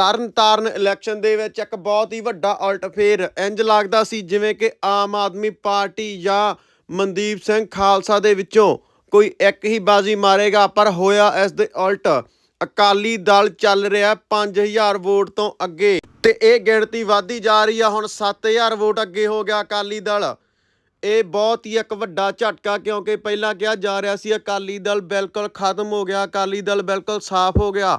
Tarn Taran election ਦੇ ਵਿੱਚ ਇੱਕ ਬਹੁਤ ਹੀ ਵੱਡਾ ਉਲਟ ਫੇਰ ਇੰਜ ਲੱਗਦਾ ਸੀ, ਜਿਵੇਂ ਕਿ ਆਮ ਆਦਮੀ ਪਾਰਟੀ ਜਾਂ ਮਨਦੀਪ ਸਿੰਘ ਖਾਲਸਾ ਦੇ ਵਿੱਚੋਂ ਕੋਈ ਇੱਕ ਹੀ ਬਾਜ਼ੀ ਮਾਰੇਗਾ, ਪਰ ਹੋਇਆ ਇਸ ਦੇ ਉਲਟ। ਅਕਾਲੀ ਦਲ ਚੱਲ ਰਿਹਾ 5000 ਵੋਟ ਤੋਂ ਅੱਗੇ ਤੇ ਇਹ ਗਿਣਤੀ ਵਧਦੀ ਜਾ ਰਹੀ ਆ, ਹੁਣ 7000 ਵੋਟ ਅੱਗੇ ਹੋ ਗਿਆ ਅਕਾਲੀ ਦਲ। ਇਹ ਬਹੁਤ ਹੀ ਇੱਕ ਵੱਡਾ ਝਟਕਾ, ਕਿਉਂਕਿ ਪਹਿਲਾਂ ਕਿਹਾ ਜਾ ਰਿਹਾ ਸੀ ਅਕਾਲੀ ਦਲ ਬਿਲਕੁਲ ਖਤਮ ਹੋ ਗਿਆ, ਅਕਾਲੀ ਦਲ ਬਿਲਕੁਲ ਸਾਫ਼ ਹੋ ਗਿਆ।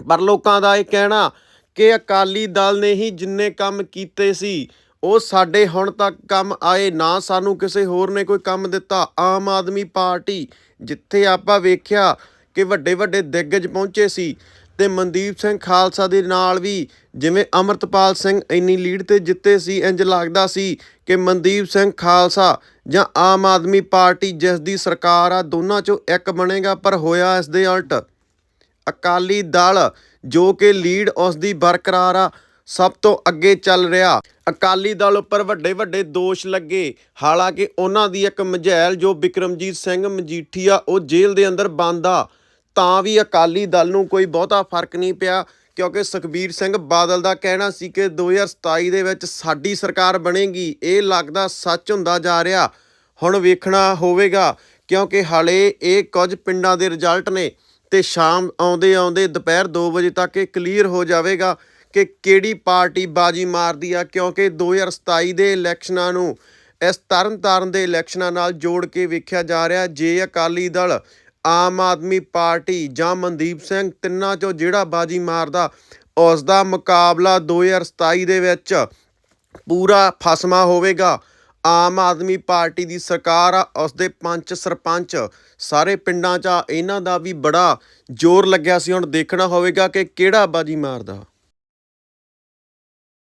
ਪਰ ਲੋਕਾਂ ਦਾ ਇਹ ਕਹਿਣਾ ਕਿ ਅਕਾਲੀ ਦਲ ਨੇ ਹੀ ਜਿੰਨੇ ਕੰਮ ਕੀਤੇ ਸੀ, ਉਹ ਸਾਡੇ ਹੁਣ ਤੱਕ ਕੰਮ ਆਏ, ਨਾ ਸਾਨੂੰ ਕਿਸੇ ਹੋਰ ਨੇ ਕੋਈ ਕੰਮ ਦਿੱਤਾ। ਆਮ ਆਦਮੀ ਪਾਰਟੀ ਜਿੱਥੇ ਆਪਾਂ ਵੇਖਿਆ ਕਿ ਵੱਡੇ ਵੱਡੇ ਦਿੱਗਜ ਪਹੁੰਚੇ ਸੀ ਤੇ ਮਨਦੀਪ ਸਿੰਘ ਖਾਲਸਾ ਦੇ ਨਾਲ ਵੀ ਜਿਵੇਂ ਅਮਰਤਪਾਲ ਸਿੰਘ ਇੰਨੀ ਲੀਡ ਤੇ ਜਿੱਤੇ ਸੀ ਇੰਜ ਲੱਗਦਾ ਸੀ ਕਿ ਮਨਦੀਪ ਸਿੰਘ ਖਾਲਸਾ ਜਾਂ ਆਮ ਆਦਮੀ ਪਾਰਟੀ ਜਿਸ ਦੀ ਸਰਕਾਰ ਆ, ਦੋਨਾਂ ਚੋਂ ਇੱਕ ਬਣੇਗਾ, ਪਰ ਹੋਇਆ ਇਸ ਦੇ ਉਲਟ। ਅਕਾਲੀ ਦਲ, ਜੋ ਕਿ ਲੀਡ ਉਸ ਦੀ ਬਰਕਰਾਰ ਆ, ਸਭ ਤੋਂ ਅੱਗੇ ਚੱਲ ਰਿਹਾ। ਅਕਾਲੀ ਦਲ ਉੱਪਰ ਵੱਡੇ ਵੱਡੇ ਦੋਸ਼ ਲੱਗੇ। ਹਾਲਾਂਕਿ ਉਹਨਾਂ ਦੀ ਇੱਕ ਮਝੈਲ, ਜੋ ਬਿਕਰਮਜੀਤ ਸਿੰਘ ਮਜੀਠੀਆ ਉਹ ਜੇਲ੍ਹ ਦੇ ਅੰਦਰ ਬੰਦ ਆ, ਤਾਂ ਵੀ ਅਕਾਲੀ ਦਲ ਨੂੰ ਕੋਈ ਬਹੁਤਾ ਫ਼ਰਕ ਨਹੀਂ ਪਿਆ, ਕਿਉਂਕਿ ਸੁਖਬੀਰ ਸਿੰਘ ਬਾਦਲ ਦਾ ਕਹਿਣਾ ਸੀ ਕਿ 2027 ਦੇ ਵਿੱਚ ਸਾਡੀ ਸਰਕਾਰ ਬਣੇਗੀ, ਇਹ ਲੱਗਦਾ ਸੱਚ ਹੁੰਦਾ ਜਾ ਰਿਹਾ। ਹੁਣ ਵੇਖਣਾ ਹੋਵੇਗਾ, ਕਿਉਂਕਿ ਹਾਲੇ ਇਹ ਕੁਝ ਪਿੰਡਾਂ ਦੇ ਰਿਜ਼ਲਟ ਨੇ। ਤੇ ਸ਼ਾਮ ਆਉਂਦੇ ਆਉਂਦੇ ਦੁਪਹਿਰ 2 ਵਜੇ ਤੱਕ ਇਹ ਕਲੀਅਰ ਹੋ ਜਾਵੇਗਾ ਕਿ ਕਿਹੜੀ ਪਾਰਟੀ ਬਾਜੀ ਮਾਰਦੀ ਆ, ਕਿਉਂਕਿ 2027 ਦੇ ਇਲੈਕਸ਼ਨਾਂ ਨੂੰ ਇਸ ਤਰਨ ਤਾਰਨ ਦੇ ਇਲੈਕਸ਼ਨਾਂ ਨਾਲ ਜੋੜ ਕੇ ਵੇਖਿਆ ਜਾ ਰਿਹਾ। ਜੇ ਅਕਾਲੀ ਦਲ, ਆਮ ਆਦਮੀ ਪਾਰਟੀ ਜਾਂ ਮਨਦੀਪ ਸਿੰਘ ਤਿੰਨਾਂ ਚੋਂ ਜਿਹੜਾ ਬਾਜੀ ਮਾਰਦਾ ਉਸ ਦਾ ਮੁਕਾਬਲਾ 2027 ਦੇ ਵਿੱਚ ਪੂਰਾ ਫਸਮਾ ਹੋਵੇਗਾ। ਆਮ ਆਦਮੀ ਪਾਰਟੀ ਦੀ ਸਰਕਾਰ ਆ ਉਸ ਦੇ ਪੰਚ ਸਰਪੰਚ। ਸਾਰੇ ਪਿੰਡਾਂ 'ਚ ਆ, ਇਹਨਾਂ ਦਾ ਵੀ ਬੜਾ ਜ਼ੋਰ ਲੱਗਿਆ ਸੀ। ਹੁਣ ਦੇਖਣਾ ਹੋਵੇਗਾ ਕਿ ਕਿਹੜਾ ਬਾਜੀ ਮਾਰਦਾ।